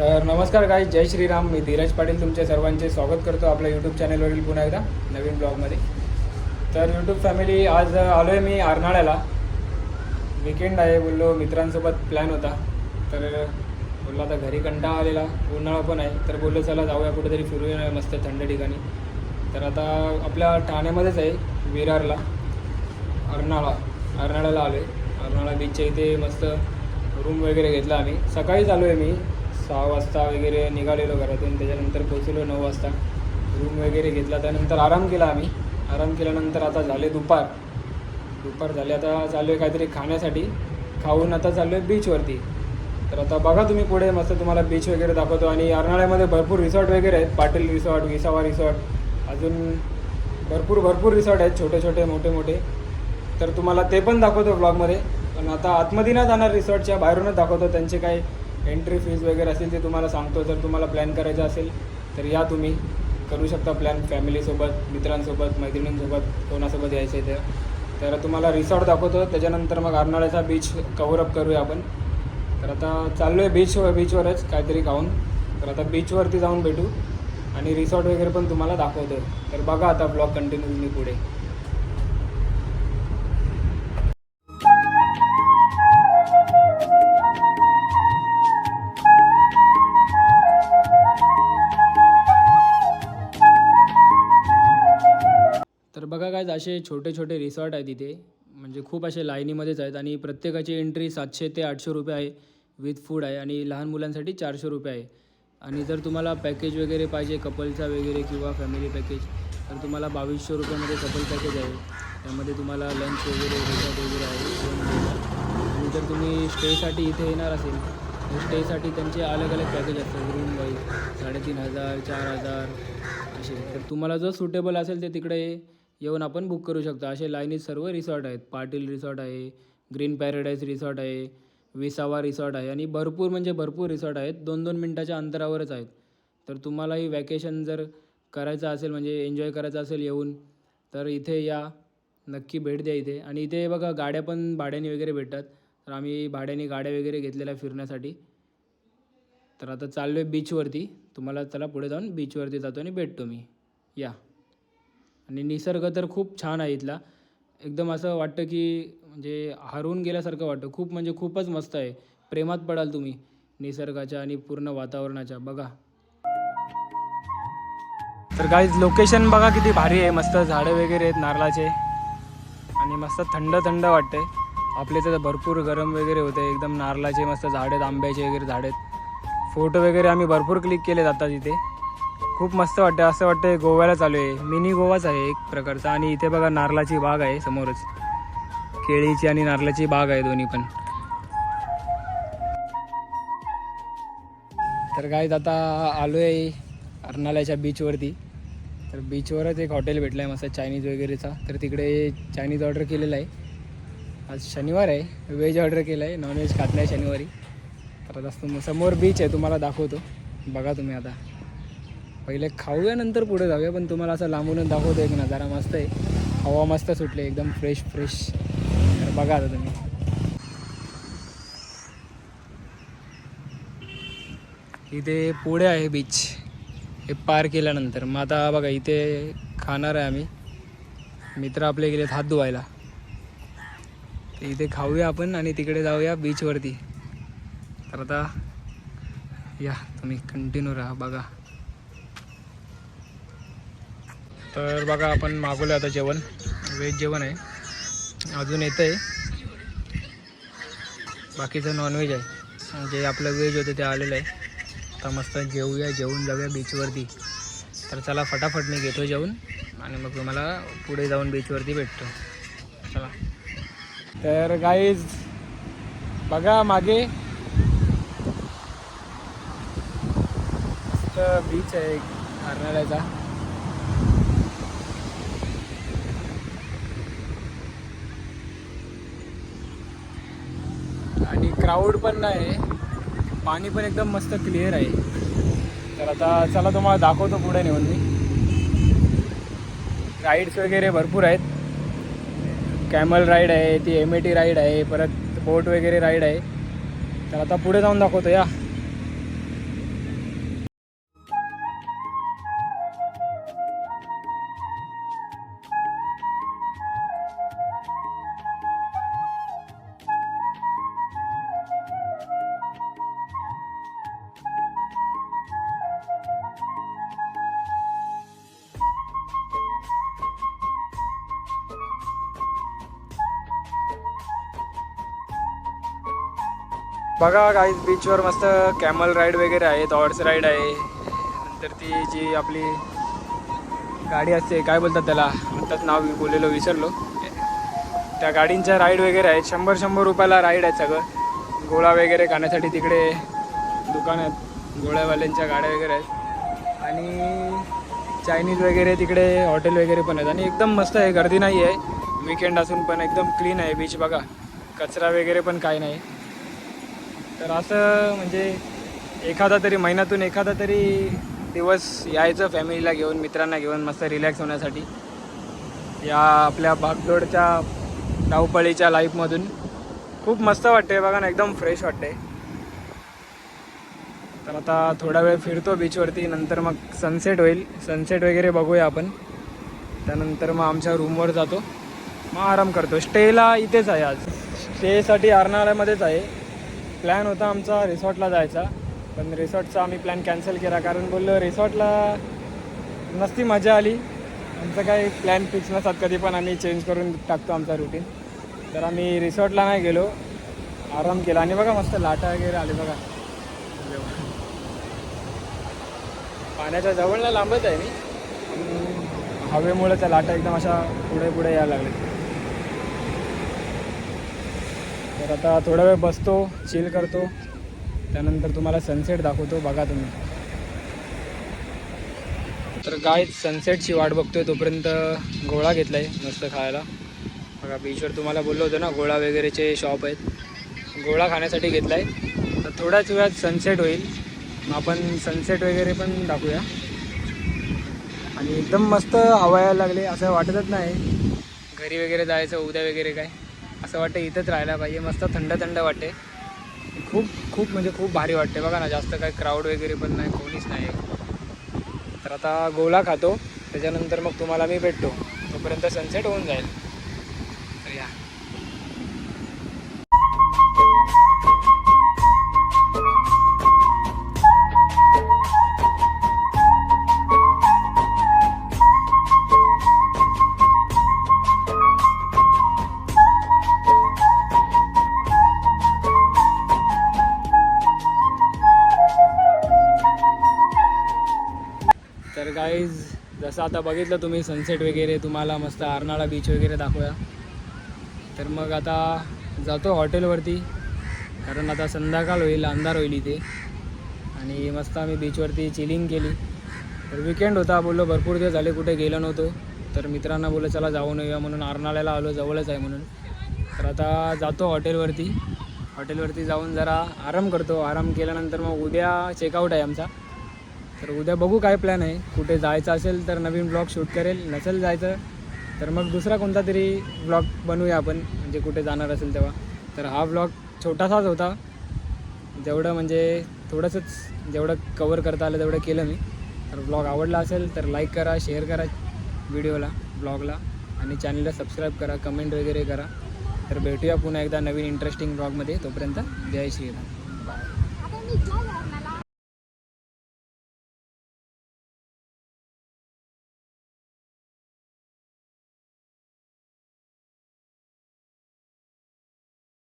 तर नमस्कार काही जय श्रीराम. मी धीरज पाटील तुमच्या सर्वांचे स्वागत करतो आपल्या यूट्यूब चॅनलवरील पुन्हा एकदा नवीन ब्लॉगमध्ये तर यूट्यूब फॅमिली आज आलो आहे मी आरनाळ्याला. विकेंड आहे बोललो मित्रांसोबत प्लॅन होता. तर बोललो आता घरी कंटाळा आलेला उन्हाळा पण आहे. तर बोललो चला जाऊया कुठेतरी फिरूया मस्त थंड ठिकाणी. तर आता आपल्या ठाण्यामध्येच आहे विरारला. अर्नाळा अर्नाळ्याला आलो आहे अर्नाळा बीचच्या इथे मस्त रूम वगैरे घेतला आम्ही. सकाळीच आलो आहे मी. सहा वाजता वगैरे निघालेलो घरातून त्याच्यानंतर पोचलो नऊ वाजता. रूम वगैरे घेतला त्यानंतर आराम केला आम्ही. आराम केल्यानंतर आता झाले दुपार. दुपार झाले आता चालू आहे काहीतरी खाण्यासाठी. खाऊन आता चाललो आहे बीचवरती तर आता बघा तुम्ही पुढे मस्त तुम्हाला बीच वगैरे दाखवतो. आणि अर्नाळ्यामध्ये भरपूर रिसॉर्ट वगैरे आहेत. पाटील रिसॉर्ट विसावा रिसॉर्ट अजून भरपूर भरपूर रिसॉर्ट आहेत छोटे छोटे मोठे मोठे. तर तुम्हाला ते पण दाखवतो ब्लॉगमध्ये पण आता आतमध्ये नाही जाणार रिसॉर्टच्या बाहेरूनच दाखवतो. त्यांचे काही एंट्री फीज वगैरे असेल ते तुम्हाला सांगतो. जर तुम्हाला प्लॅन करायचा असेल तर या तुम्ही. करू शकता प्लॅन फॅमिलीसोबत मित्रांसोबत मैत्रिणींसोबत कोणासोबत यायचं आहे ते तर तुम्हाला रिसॉर्ट दाखवतो. त्याच्यानंतर मग अर्नाळ्याचा बीच कव्हरअप करूया आपण. तर आता चाललो आहे बीच बीचवरच काहीतरी खाऊन. तर आता बीचवरती जाऊन भेटू. आणि रिसॉर्ट वगैरे पण तुम्हाला दाखवतो तर बघा आता ब्लॉग कंटिन्यू मी पुढे. असे छोटे छोटे रिसॉर्ट आहेत इथे म्हणजे खूप असे लाईनीमध्येच आहेत आणि प्रत्येकाची एंट्री सातशे ते आठशे रुपये आहे विथ फूड आहे आणि लहान मुलांसाठी चारशे रुपये आहे. आणि जर तुम्हाला पॅकेज वगैरे पाहिजे कपलचा वगैरे किंवा फॅमिली पॅकेज तर तुम्हाला बावीसशे रुपयामध्ये कपल पॅकेज आहे. त्यामध्ये तुम्हाला लंच वगैरे रिसॉर्ट वगैरे आहे. आणि जर तुम्ही स्टेसाठी इथे येणार असेल तर स्टेसाठी त्यांचे अलग अलग पॅकेज असतात. रूम वाईज साडेतीन हजार चार हजार असे. तर तुम्हाला जो सुटेबल असेल ते तिकडे येऊन आपण बुक करू शकता. असे लाईनीत सर्व रिसॉर्ट आहेत. पाटील रिसॉर्ट आहे ग्रीन पॅराडाईज रिसॉर्ट आहे विसावा रिसॉर्ट आहे आणि भरपूर म्हणजे भरपूर रिसॉर्ट आहेत. दोन दोन मिनटाच्या अंतरावरच आहेत. तर तुम्हालाही वॅकेशन जर करायचं असेल म्हणजे एन्जॉय करायचं असेल येऊन तर इथे या. नक्की भेट द्या इथे. आणि इथे बघा गाड्या पण भाड्याने वगैरे भेटतात. तर आम्ही भाड्याने गाड्या वगैरे घेतलेल्या फिरण्यासाठी. तर आता चाललो आहे बीचवरती तुम्हाला चला पुढे जाऊन बीचवरती जातो आणि भेटतो मी. या. आणि निसर्ग तर खूप छान आहे इथला. एकदम असं वाटतं की म्हणजे हरवून गेल्यासारखं वाटतं. खूप म्हणजे खूपच मस्त आहे. प्रेमात पडाल तुम्ही निसर्गाच्या आणि पूर्ण वातावरणाच्या. बघा. तर काही लोकेशन बघा किती भारी आहे. मस्त झाडं वगैरे आहेत नारळाचे. आणि मस्त थंड थंड वाटतंय. आपले तर भरपूर गरम वगैरे होते एकदम नारळाचे मस्त झाड आहेत आंब्याचे वगैरे झाड आहेत. फोटो वगैरे आम्ही भरपूर क्लिक केले जातात इथे खूप मस्त वाटतं असं वाटतं गोव्याला चालू आहे. मिनी गोवाच आहे एक प्रकारचा. आणि इथे बघा नारळाची बाग आहे समोरच. केळीची आणि नारळाची बाग आहे दोन्ही पण. तर काय आता आलो आहे अर्नाल्याच्या बीचवरती तर बीचवरच एक हॉटेल भेटलं आहे मस्त चायनीज वगैरेचा. तर तिकडे चायनीज ऑर्डर केलेलं आहे. आज शनिवार आहे. व्हेज ऑर्डर केलं आहे नॉनव्हेज खात नाही शनिवारी. तर आता समोर बीच आहे तुम्हाला दाखवतो. बघा तुम्ही आता. पहिले खाऊया नंतर पुढे जाऊया. पण तुम्हाला असं लांबूनच दाखवतो एक नजारा मस्त आहे. हवा मस्त सुटली एकदम फ्रेश फ्रेश तर बघा आता तुम्ही. इथे पुढे आहे बीच हे पार केल्यानंतर. मग आता बघा इथे खाणार आहे आम्ही. मित्र आपले गेलेत हात धुवायला. तर इथे खाऊया आपण आणि तिकडे जाऊया बीचवरती तर आता या तुम्ही कंटिन्यू राहा बघा. तर बघा आपण मागवलं आता जेवण. व्हेज जेवण आहे. अजून येतं आहे बाकीचं नॉनव्हेज आहे. जे आपलं व्हेज होतं ते आलेलं आहे. आता मस्त जेवूया जेवून जाऊया बीचवरती तर चला फटाफट मी घेतो जेवण आणि मग तुम्हाला पुढे जाऊन बीचवरती भेटतो. चला. तर गाईज बघा मागे. मस्त बीच आहे अर्नाळ्याचा आणि क्राऊड पण नाही. पाणी पण एकदम मस्त क्लिअर आहे. तर आता चला तुम्हाला दाखवतो पुढे नेऊन मी. राईड्स वगैरे भरपूर आहेत. कॅमल राईड आहे ती एम ए टी राईड आहे परत बोट वगैरे राईड आहे. तर आता पुढे जाऊन दाखवतो या. बघा काही बीचवर मस्त कॅमल राईड वगैरे आहेत हॉर्स राईड आहे. नंतर ती जी आपली गाडी असते काय बोलतात त्याला? म्हणतात नाव बोललेलो विसरलो. त्या गाडींच्या राईड वगैरे आहेत शंभर शंभर रुपयाला राईड आहेत सगळं. गोळा वगैरे खाण्यासाठी तिकडे दुकान आहेत गोळ्यावाल्यांच्या गाड्या वगैरे आहेत. आणि चायनीज वगैरे तिकडे हॉटेल वगैरे पण आहेत. आणि एकदम मस्त आहे. गर्दी नाही आहे विकेंड असून पण एकदम क्लीन आहे. बीच बघा. कचरा वगैरे पण काही नाही. तर असं म्हणजे एखादा तरी महिन्यातून एखादा तरी दिवस यायचं फॅमिलीला घेऊन मित्रांना घेऊन मस्त रिलॅक्स होण्यासाठी. या आपल्या भागदोडच्या धावपळीच्या लाईफमधून खूप मस्त वाटते बघा ना एकदम फ्रेश वाटते तर आता थोडा वेळ फिरतो बीचवरती नंतर मग सनसेट होईल. सनसेट वगैरे बघूया आपण. त्यानंतर मग आमच्या रूमवर जातो. मग आराम करतो. स्टेला इथेच आहे आज. स्टेसाठी अर्नाळ्यामध्येच आहे. प्लॅन होता आमचा रिसॉर्टला जायचा. पण रिसॉर्टचा आम्ही प्लॅन कॅन्सल केला कारण बोललो रिसॉर्टला नसती मजा आली. आमचं काही प्लॅन फिक्स नसतात कधी पण. आम्ही चेंज करून टाकतो आमचा रुटीन तर आम्ही रिसॉर्टला नाही गेलो. आराम केला. आणि बघा मस्त लाटा वगैरे आले बघा. पाण्याच्या जवळला लांबच आहे मी. हवेमुळे त्या लाटा एकदम अशा पुढे पुढे यायला लागल्या. तर आता थोडा वेळ बसतो चिल करतो. त्यानंतर तुम्हाला सनसेट दाखवतो बघा तुम्ही. तर गाय सनसेटची वाट बघतोय तोपर्यंत गोळा घेतला आहे मस्त खायला. बघा बीचवर तुम्हाला बोललो होतो ना गोळा वगैरेचे शॉप आहेत. गोळा खाण्यासाठी घेतला आहे तर थोड्याच वेळात सनसेट होईल. मग आपण सनसेट वगैरे पण दाखवूया. आणि एकदम मस्त हवा यायला लागले असं वाटतच नाही. घरी वगैरे जायचं उद्या वगैरे काय? असं वाटतं इथंच राहायला पाहिजे. मस्त थंड थंड वाटते. खूप खूप म्हणजे खूप भारी वाटते. बघा ना जास्त काही क्राऊड वगैरे पण नाही कोणीच नाही. तर आता गोला खातो. त्याच्यानंतर मग तुम्हाला मी भेटतो. तोपर्यंत सनसेट होऊन जाईल. तर गाईज जसं आता बघितलं तुम्ही सनसेट वगैरे तुम्हाला मस्त अर्नाळा बीच वगैरे दाखवूया. तर मग आता जातो हॉटेलवरती कारण आता संध्याकाळ होईल अंधार होईल इथे. आणि मस्त आम्ही बीचवरती चिलिंग केली. तर विकेंड होता बोललो भरपूर दिवस झाले कुठे गेलो नव्हतो. तर मित्रांना बोललं चला जाऊन येऊया म्हणून अर्नाळ्याला आलो जवळच आहे म्हणून. तर आता जातो हॉटेलवरती हॉटेलवरती जाऊन जरा आराम करतो. आराम केल्यानंतर मग उद्या चेकआउट आहे आमचा. तर उद्या बघू काय प्लॅन आहे. कुठे जायचं असेल तर नवीन ब्लॉग शूट करेल नसेल जायचं तर मग दुसरा कोणता तरी ब्लॉग बनवूया आपण म्हणजे कुठे जाणार असेल तेव्हा. तर हा ब्लॉग छोटासाच होता. जेवढं म्हणजे थोडंसंच जेवढं कवर करता आलं तेवढं केलं मी. तर ब्लॉग आवडला असेल तर लाईक करा शेअर करा व्हिडिओला ब्लॉगला आणि चॅनलला सबस्क्राईब करा कमेंट वगैरे करा. तर भेटूया पुन्हा एकदा नवीन इंटरेस्टिंग ब्लॉगमध्ये तोपर्यंत जय श्रीराम. बाय